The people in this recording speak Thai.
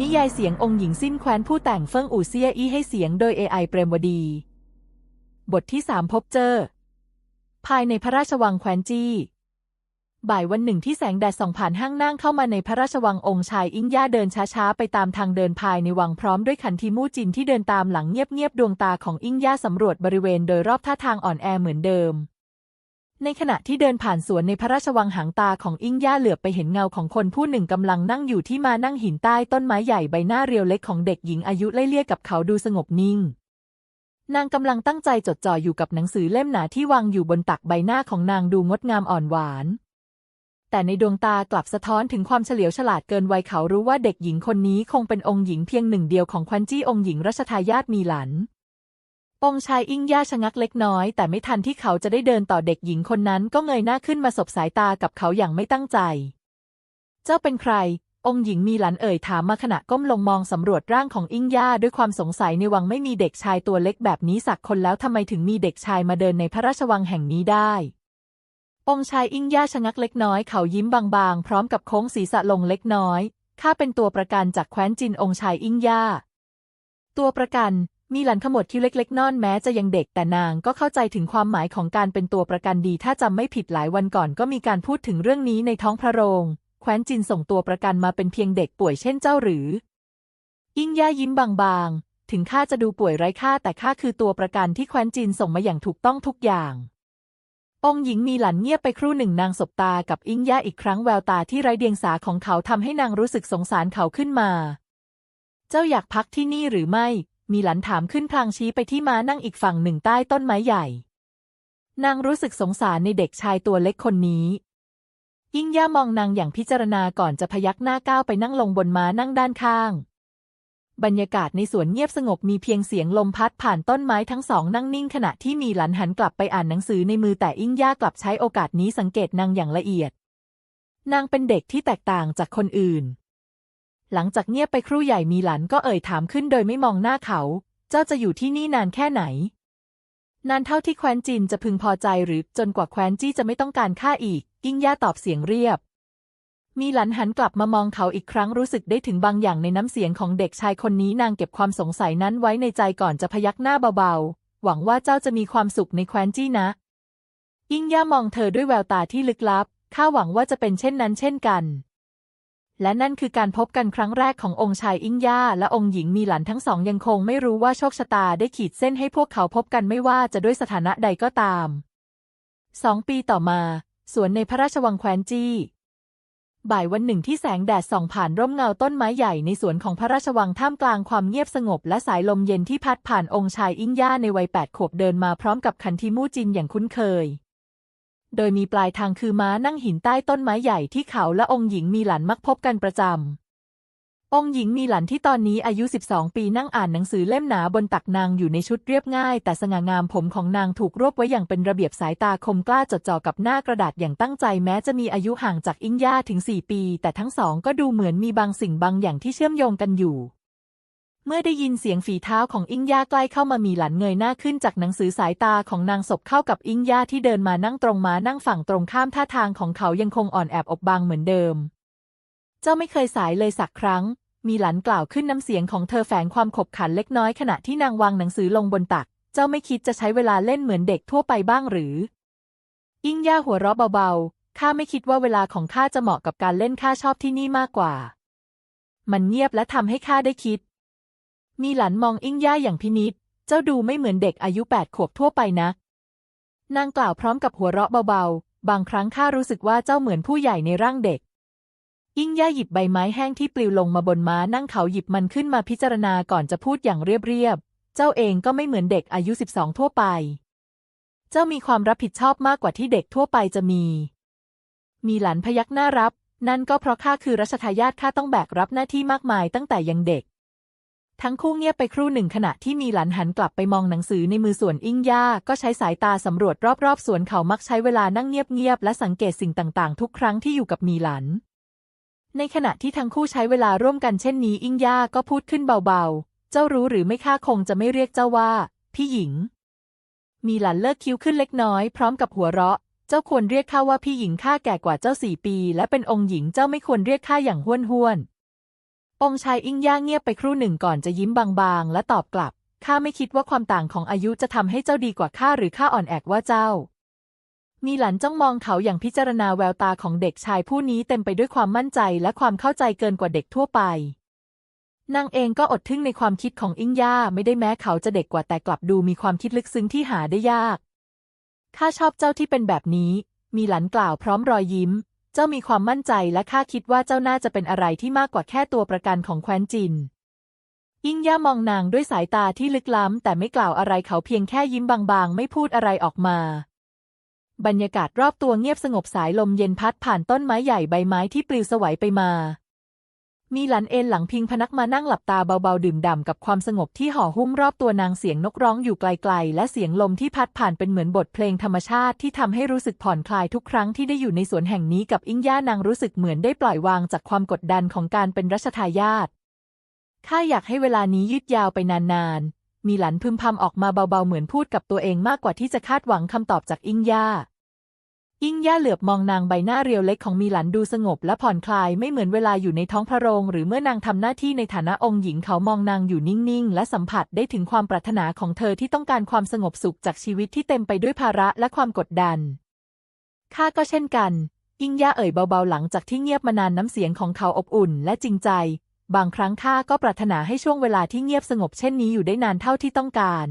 นิยายเสียงองค์หญิงสิ้นแคว้นผู้แต่งเฟิ่งอู่เซียอี้ให้เสียงโดย AI เปรมวดี บทที่สามพบเจอ ภายในพระราชวังแคว้นจี้ บ่ายวันหนึ่งที่แสงแดดส่องผ่านห้างนั่งเข้ามาในพระราชวังองค์ชายอิงย่าเดินช้าๆ ไปตามทางเดินภายในวังพร้อมด้วยขันทีมู่จินที่เดินตามหลังเงียบๆดวงตาของอิงย่าสำรวจบริเวณโดยรอบท่าทางอ่อนแอเหมือนเดิม ในขณะที่เดินผ่านสวนในพระราชวังหางตาของอิงย่าเหลือบไปเห็นเงาของคนผู้หนึ่งกำลังนั่งอยู่ที่มานั่งหินใต้ต้นไม้ใหญ่ใบหน้าเรียวเล็กของเด็กหญิงอายุไล่เลี่ยกับเขาดูสงบนิ่ง นางกำลังตั้งใจจดจ่ออยู่กับหนังสือเล่มหนาที่วางอยู่บนตักใบหน้าของนางดูงดงามอ่อนหวาน แต่ในดวงตากลับสะท้อนถึงความเฉลียวฉลาดเกินวัยเขารู้ว่าเด็กหญิงคนนี้คงเป็นองค์หญิงเพียงหนึ่งเดียวของควันจี้องค์หญิงรัชทายาทมีหลัน องชายอิงย่าชะงักเล็กน้อย แต่ไม่ทันที่เขาจะได้เดินต่อเด็กหญิงคนนั้นก็เงยหน้าขึ้นมาสบสายตากับเขาอย่างไม่ตั้งใจ เจ้าเป็นใคร องค์หญิงมีหลันเอ่ยถามมาขณะก้มลงมองสำรวจร่างของอิงย่าด้วยความสงสัยในวังไม่มีเด็กชายตัวเล็กแบบนี้สักคนแล้วทำไมถึงมีเด็กชายมาเดินในพระราชวังแห่งนี้ได้องชายอิงย่าชะงักเล็กน้อยเขายิ้มบางๆ พร้อมกับโค้งศีรษะลงเล็กน้อยข้าเป็นตัวประกันจากแคว้นจินองชายอิงย่า ตัวประกัน มีหลันขมวดคิ้วเล็กๆนอนแม้จะยังเด็กแต่นางก็เข้าใจถึงความหมายของการเป็นตัวประกันดี ถ้าจำไม่ผิดหลายวันก่อนก็มีการพูดถึงเรื่องนี้ในท้องพระโรง แคว้นจินส่งตัวประกันมาเป็นเพียงเด็กป่วยเช่นเจ้าหรือ อิงย่ายิ้มบางๆ ถึงข้าจะดูป่วยไร้ค่าแต่ข้าคือตัวประกันที่แคว้นจินส่งมาอย่างถูกต้องทุกอย่างองหญิงมีหลันเงียบไปครู่หนึ่งนางสบตากับอิงย่าอีกครั้งแววตาที่ไร้เดียงสาของเขาทำให้นางรู้สึกสงสารเขาขึ้นมา เจ้าอยากพักที่นี่หรือไม่ มีหลันถามขึ้นพลางชี้ไปที่ม้านั่งอีกฝั่งหนึ่งใต้ต้นไม้ใหญ่ นางรู้สึกสงสารในเด็กชายตัวเล็กคนนี้ ยิ่งย่ามองนางอย่างพิจารณาก่อนจะพยักหน้าก้าวไปนั่งลงบนม้านั่งด้านข้าง บรรยากาศในสวนเงียบสงบมีเพียงเสียงลมพัดผ่านต้นไม้ทั้งสองนั่งนิ่งขณะที่มีหลันหันกลับไปอ่านหนังสือในมือแต่ยิ่งย่ากลับใช้โอกาสนี้สังเกตนางอย่างละเอียด นางเป็นเด็กที่แตกต่างจากคนอื่น หลังจากเงียบไปครู่ใหญ่มีหลันก็เอ่ยถามขึ้นโดยไม่มองหน้าเขา เจ้าจะอยู่ที่นี่นานแค่ไหน นานเท่าที่แคว้นจินจะพึงพอใจหรือจนกว่าแคว้นจี้จะไม่ต้องการข้าอีกยิ่งย่าตอบเสียงเรียบ มีหลันหันกลับมามองเขาอีกครั้งรู้สึกได้ถึงบางอย่างในน้ำเสียงของเด็กชายคนนี้นางเก็บความสงสัยนั้นไว้ในใจก่อนจะพยักหน้าเบาๆ หวังว่าเจ้าจะมีความสุขในแคว้นจี้นะยิ่งย่ามองเธอด้วยแววตาที่ลึกลับข้าหวังว่าจะเป็นเช่นนั้นเช่นกัน และนั่นคือการพบกันครั้งแรกขององค์ชายอิงย่าและองค์หญิงมีหลันทั้งสองยังคงไม่รู้ว่าโชคชะตาได้ขีดเส้นให้พวกเขาพบกันไม่ว่าจะด้วยสถานะใดก็ตามสองปีต่อมา สวนในพระราชวังแคว้นจี้ บ่ายวันหนึ่งที่แสงแดดส่องผ่านร่มเงาต้นไม้ใหญ่ในสวนของพระราชวังท่ามกลางความเงียบสงบและสายลมเย็นที่พัดผ่านองค์ชายอิงย่าในวัยแปดขวบเดินมาพร้อมกับขันทีมู่จินอย่างคุ้นเคย โดยมีปลายทางคือม้านั่งหินใต้ต้นไม้ใหญ่ที่เขาและองค์หญิงมีหลันมักพบกันประจำ องค์หญิงมีหลันที่ตอนนี้อายุ 12 ปีนั่งอ่านหนังสือเล่มหนาบนตักนางอยู่ในชุดเรียบง่าย แต่สง่างามผมของนางถูกรวบไว้อย่างเป็นระเบียบสายตาคมกล้าจดจ่อกับหน้ากระดาษอย่างตั้งใจแม้จะมีอายุห่างจากอิงย่าถึง 4 ปี แต่ทั้งสองก็ดูเหมือนมีบางสิ่งบางอย่างที่เชื่อมโยงกันอยู่ เมื่อได้ยินเสียงฝีเท้าของอิงย่าใกล้เข้ามามีหลันเงยหน้าขึ้นจากหนังสือสายตาของนางศพเข้ากับอิงย่าที่เดินมานั่งตรงมานั่งฝั่งตรงข้ามท่าทางของเขายังคงอ่อนแอบอบบางเหมือนเดิม เจ้าไม่เคยสายเลยสักครั้ง มีหลันกล่าวขึ้นน้ำเสียงของเธอแฝงความขบขันเล็กน้อยขณะที่นางวางหนังสือลงบนตัก เจ้าไม่คิดจะใช้เวลาเล่นเหมือนเด็กทั่วไปบ้างหรือ อิงย่าหัวเราะเบาๆข้าไม่คิดว่าเวลาของข้าจะเหมาะกับการเล่นข้าชอบที่นี่มากกว่า มันเงียบและทำให้ข้าได้คิด มีหลันมองอิงย่าอย่างพินิษเจ้าดูไม่เหมือนเด็กอายุแปดขวบทั่วไปนะ นางกล่าวพร้อมกับหัวเราะเบาๆ บางครั้งข้ารู้สึกว่าเจ้าเหมือนผู้ใหญ่ในร่างเด็กยิ่งย่าหยิบใบไม้แห้งที่ปลิวลงมาบนม้านั่งเขาหยิบมันขึ้นมาพิจารณาก่อนจะพูดอย่างเรียบๆ เจ้าเองก็ไม่เหมือนเด็กอายุสิบสองทั่วไป เจ้ามีความรับผิดชอบมากกว่าที่เด็กทั่วไปจะมี มีหลานพยักหน้ารับ นั่นก็เพราะข้าคือรัชทายาทข้าต้องแบกรับหน้าที่มากมายตั้งแต่ยังเด็ก ทั้งคู่เงียบไปครู่หนึ่งขณะที่มีหลันหันกลับไปมองหนังสือในมือส่วนอิงย่าก็ใช้สายตาสำรวจรอบๆสวนเขามักใช้เวลานั่งเงียบๆและสังเกตสิ่งต่างๆ ทุกครั้งที่อยู่กับมีหลัน ในขณะที่ทั้งคู่ใช้เวลาร่วมกันเช่นนี้อิงย่าก็พูดขึ้นเบาๆ เจ้ารู้หรือไม่ข้าคงจะไม่เรียกเจ้าว่า พี่หญิง มีหลันเลิกคิ้วขึ้นเล็กน้อย พร้อมกับหัวเราะ เจ้าควรเรียกข้าว่าพี่หญิงข้าแก่กว่าเจ้าสี่ปี และเป็นองค์หญิงเจ้าไม่ควรเรียกข้าอย่างห้วนห้วน องชายอิงย่าเงียบไปครู่หนึ่งก่อนจะยิ้มบางๆ และตอบกลับ ข้าไม่คิดว่าความต่างของอายุจะทำให้เจ้าดีกว่าข้าหรือข้าอ่อนแอกว่าเจ้า มีหลันจ้องมองเขาอย่างพิจารณาแววตาของเด็กชายผู้นี้เต็มไปด้วยความมั่นใจและความเข้าใจเกินกว่าเด็กทั่วไปนางเองก็อดทึ่งในความคิดของอิงย่าไม่ได้แม้เขาจะเด็กกว่าแต่กลับดูมีความคิดลึกซึ้งที่หาได้ยาก ข้าชอบเจ้าที่เป็นแบบนี้ มีหลันกล่าวพร้อมรอยยิ้ม เจ้ามีความมั่นใจและข้าคิดว่าเจ้าน่าจะเป็นอะไรที่มากกว่าแค่ตัวประกันของแคว้นจินอิงย่ามองนางด้วยสายตาที่ลึกล้ำแต่ไม่กล่าวอะไรเขาเพียงแค่ยิ้มบางๆ ไม่พูดอะไรออกมา บรรยากาศรอบตัวเงียบสงบสายลมเย็นพัดผ่านต้นไม้ใหญ่ใบไม้ที่ปลิวสวัยไปมา มีหลันเอนหลังพิงพนักมานั่งหลับตาเบาๆดื่มด่ำกับความสงบที่ห่อหุ้มรอบตัวนางเสียงนกร้องอยู่ไกลๆ และเสียงลมที่พัดผ่านเป็นเหมือนบทเพลงธรรมชาติที่ทำให้รู้สึกผ่อนคลายทุกครั้งที่ได้อยู่ในสวนแห่งนี้กับอิงย่านางรู้สึกเหมือนได้ปล่อยวางจากความกดดันของการเป็นรัชทายาทข้าอยากให้เวลานี้ยืดยาวไปนานๆ มีหลันพึมพำออกมาเบาๆเหมือนพูดกับตัวเองมากกว่าที่จะคาดหวังคำตอบจากอิงย่า อิงย่าเหลือบมองนางใบหน้าเรียวเล็กของมีหลันดูสงบและผ่อนคลายไม่เหมือนเวลาอยู่ในท้องพระโรง หรือเมื่อนางทำหน้าที่ในฐานะองค์หญิงเขามองนางอยู่นิ่งๆ และสัมผัสได้ถึงความปรารถนาของเธอที่ต้องการความสงบสุขจากชีวิตที่เต็มไปด้วยภาระและความกดดันข้าก็เช่นกันอิงย่าเอ่ยเบาๆหลังจากที่เงียบมานานน้ำเสียงของเขาอบอุ่นและจริงใจ บางครั้งข้าก็ปรารถนาให้ช่วงเวลาที่เงียบสงบเช่นนี้อยู่ได้นานเท่าที่ต้องการ